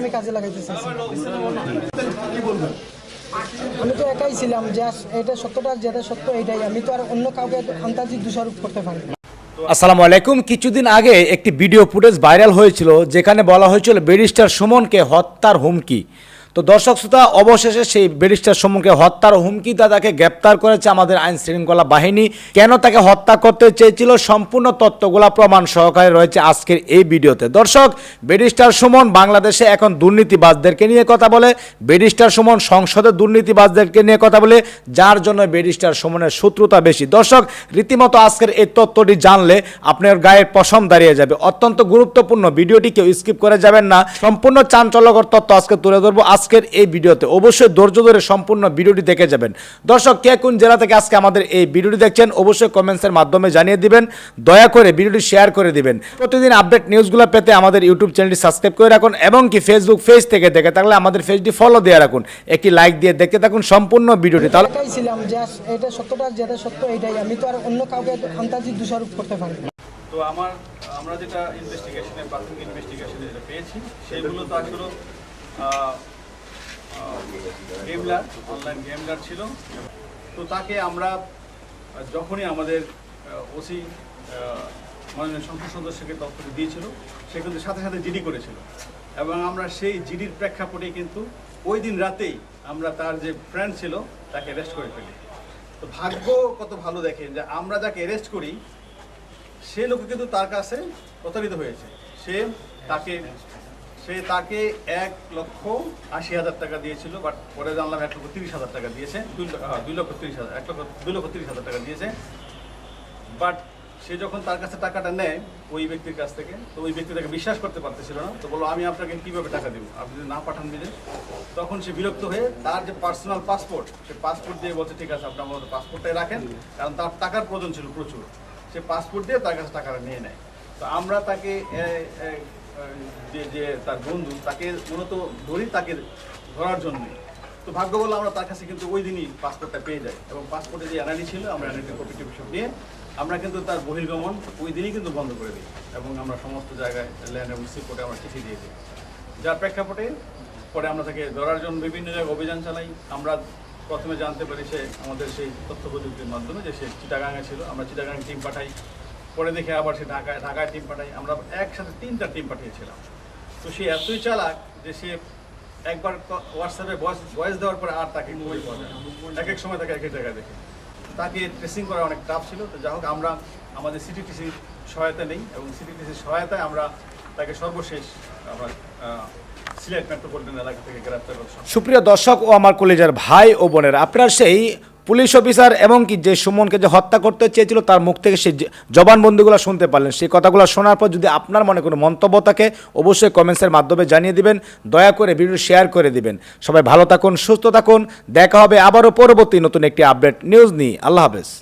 আমি কাজে লাগাইতে আমি তো একাই ছিলাম, যে এটা সত্যটা, যেটা সত্য এটাই। আমি তো আর অন্য কাউকে আন্তাজি দোষারোপ করতে পারি আসসালামু আলাইকুম। কিছুদিন আগে একটি ভিডিও ফুটেজ ভাইরাল হয়েছিল, যেখানে বলা হয়েছিল ব্যারিস্টার সুমনকে হত্যার হুমকি। তো দর্শক শ্রোতা, অবশেষে সেই ব্যারিস্টার সম্মুখে হত্যার হুমকি তাকে গ্রেপ্তার করেছে আমাদের আইন শৃঙ্খলা বাহিনী। কেন তাকে হত্যা করতে চেয়েছিল? সম্পূর্ণ তত্ত্বগুলা প্রমাণ সহকারে রয়েছে আজকের এই ভিডিওতে। দর্শক, ব্যারিস্টার সুমন বাংলাদেশে এখন দুর্নীতিবাজদেরকে নিয়ে কথা বলে। ব্যারিস্টার সুমন সংসদে দুর্নীতিবাজদেরকে নিয়ে কথা বলে, যার জন্য ব্যারিস্টার সুমনের শত্রুতা বেশি। দর্শক, রীতিমতো আজকের এই তত্ত্বটি জানলে আপনার গায়ের পশম দাঁড়িয়ে যাবে। অত্যন্ত গুরুত্বপূর্ণ ভিডিওটি কেউ স্কিপ করে যাবেন না। সম্পূর্ণ চাঞ্চল্যকর তত্ত্ব আজকে তুলে ধরবো। আজকের এই ভিডিওতে অবশ্যই ধৈর্য ধরে সম্পূর্ণ ভিডিওটি দেখে যাবেন। দর্শক কে কোন জেলা থেকে আজকে আমাদের এই ভিডিওটি দেখছেন অবশ্যই কমেন্টসের মাধ্যমে জানিয়ে দিবেন দয়া করে ভিডিওটি শেয়ার করে দিবেন। প্রতিদিন আপডেট নিউজগুলো পেতে আমাদের ইউটিউব চ্যানেলটি সাবস্ক্রাইব করে রাখুন এবং কি ফেসবুক পেজ থেকে দেখে থাকলে আমাদের পেজটি ফলো দিয়ে রাখুন। একটি লাইক দিয়ে দেখতে থাকুন সম্পূর্ণ ভিডিওটি। তাহলে ছিলাম যে এটা সত্যটা যেটা সত্য এটাই। আমি তো আর অন্য কাউকে দোষারোপ করতে পারি না। তো আমার আমরা যেটা ইনভেস্টিগেশনে প্রাথমিক ইনভেস্টিগেশনে যেটা পেয়েছি সেগুলো তো আসলে গেমলার অনলাইন গেমলার ছিল। তো তাকে আমরা, যখনই আমাদের ওসি মাননীয় সংসদ সদস্যকে তথ্যটি দিয়েছিল, সে কিন্তু সাথে সাথে জিডি করেছিল। এবং আমরা সেই জিডির প্রেক্ষাপটে কিন্তু ওই দিন রাতেই আমরা তার যে ফ্রেন্ড ছিল, তাকে অ্যারেস্ট করে ফেলি। তো ভাগ্য কত ভালো দেখেন যে আমরা যাকে অ্যারেস্ট করি, সে লোক কিন্তু তার কাছে প্রতারিত হয়েছে। সে তাকে সে তাকে এক লক্ষ আশি হাজার টাকা দিয়েছিল বাট পরে জানলাম এক লক্ষ তিরিশ হাজার টাকা দিয়েছে দুই লক্ষ হ্যাঁ, দুই লক্ষ তিরিশ হাজার এক লক্ষ দুই লক্ষ তিরিশ হাজার টাকা দিয়েছে। বাট সে যখন তার কাছে টাকাটা নেয় ওই ব্যক্তির কাছ থেকে তো ওই ব্যক্তি তাকে বিশ্বাস করতে পারতেছিল না তো বলো আমি আপনাকে কীভাবে টাকা দেবো? আপনি যদি না পাঠান দিলে তখন সে বিরক্ত হয়ে তার যে পার্সোনাল পাসপোর্ট সে পাসপোর্ট দিয়ে বলছে ঠিক আছে আপনি আমার পাসপোর্টটাই রাখেন। কারণ তার টাকার প্রয়োজন ছিল প্রচুর। সে পাসপোর্ট দিয়ে তার কাছে টাকাটা নিয়ে নেয়। তো আমরা তাকে যে যে তার বন্ধু, তাকে মূলত ধরি তাকে ধরার জন্যই তো ভাগ্য বলে আমরা তার কাছে কিন্তু ওই দিনই পাসপোর্টটা পেয়ে যাই এবং পাসপোর্টে যে এনআইডি ছিল, আমরা এনআইডি কপি টপি সব নিয়ে আমরা কিন্তু তার বহির্গমন ওই দিনই কিন্তু বন্ধ করে দিই এবং আমরা সমস্ত জায়গায় ল্যান্ড এবং সিপোর্টে আমরা চিঠি দিয়ে দিই। যার প্রেক্ষাপটে পরে আমরা তাকে ধরার জন্য বিভিন্ন জায়গায় অভিযান চালাই। আমরা প্রথমে জানতে পারি সে আমাদের সেই তথ্য প্রযুক্তির মাধ্যমে যে সে চিটাগাঙে ছিল। আমরা চিটাগাং টিম পাঠাই। পরে দেখে আবার সে ঢাকায় ঢাকায় টিম পাঠাই। আমরা একসাথে তিনটা টিম পাঠিয়েছিলাম। তো সে এতই চালাক যে সে একবার হোয়াটসঅ্যাপে ভয়েস ভয়েস দেওয়ার পরে আর তাকে খুঁজে পাওয়া এক এক সময় তাকে এক এক জায়গায় দেখে। তাকে ট্রেসিং করা অনেক টাফ ছিল। তো যাই হোক, আমরা, আমাদের সিটিটিসির সহায়তা নেই এবং সিটিটিসির সহায়তায় আমরা তাকে সর্বশেষ আমরা সিলেট মেট্রোপলিটন এলাকা থেকে গ্রেপ্তার সুপ্রিয় দর্শক ও আমার কলেজের ভাই ও বোনের, আপনার সেই পুলিশ অফিসার এবং কি যে সুমনকে যে হত্যা করতে চেয়েছিল, তার মুখ থেকে সেই জবানবন্দিগুলো শুনতে পারলেন। সেই কথাগুলো শোনার পর যদি আপনার মনে কোনো মন্তব্য থাকে, অবশ্যই কমেন্টসের মাধ্যমে জানিয়ে দিবেন, দয়া করে ভিডিও শেয়ার করে দিবেন। সবাই ভালো থাকুন, সুস্থ থাকুন, দেখা হবে আবারও পরবর্তী নতুন একটি আপডেট নিউজ নিয়ে। আল্লাহ হাফেজ।